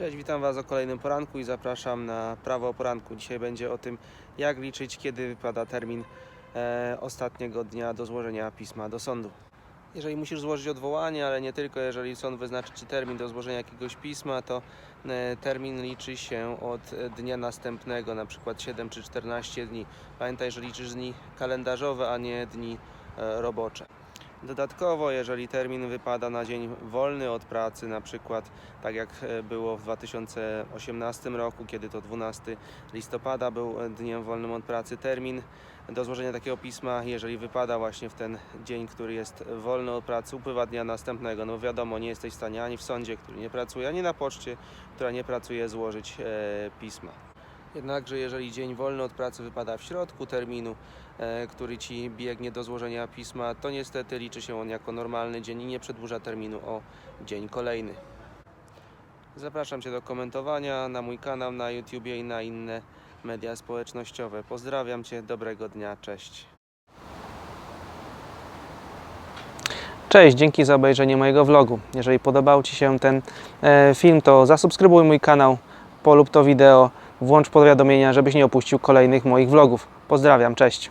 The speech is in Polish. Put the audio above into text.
Cześć, witam Was o kolejnym poranku i zapraszam na prawo o poranku. Dzisiaj będzie o tym, jak liczyć, kiedy wypada termin e, ostatniego dnia do złożenia pisma do sądu. Jeżeli musisz złożyć odwołanie, ale nie tylko, jeżeli sąd wyznaczy Ci termin do złożenia jakiegoś pisma, to e, termin liczy się od dnia następnego, na przykład 7 czy 14 dni. Pamiętaj, że liczysz dni kalendarzowe, a nie dni e, robocze. Dodatkowo, jeżeli termin wypada na dzień wolny od pracy, na przykład tak jak e, było w 2018 roku, kiedy to 12 listopada był dniem wolnym od pracy, termin do złożenia takiego pisma, jeżeli wypada właśnie w ten dzień, który jest wolny od pracy, upływa dnia następnego. No wiadomo, nie jesteś w stanie ani w sądzie, który nie pracuje, ani na poczcie, która nie pracuje, złożyć e, pisma. Jednakże jeżeli dzień wolny od pracy wypada w środku terminu, e, który Ci biegnie do złożenia pisma, to niestety liczy się on jako normalny dzień i nie przedłuża terminu o dzień kolejny. Zapraszam Cię do komentowania na mój kanał na YouTubie i na inne media społecznościowe. Pozdrawiam Cię, dobrego dnia, cześć. Cześć, dzięki za obejrzenie mojego vlogu. Jeżeli podobał Ci się ten e, film, to zasubskrybuj mój kanał, polub to wideo, włącz powiadomienia, żebyś nie opuścił kolejnych moich vlogów. Pozdrawiam, cześć.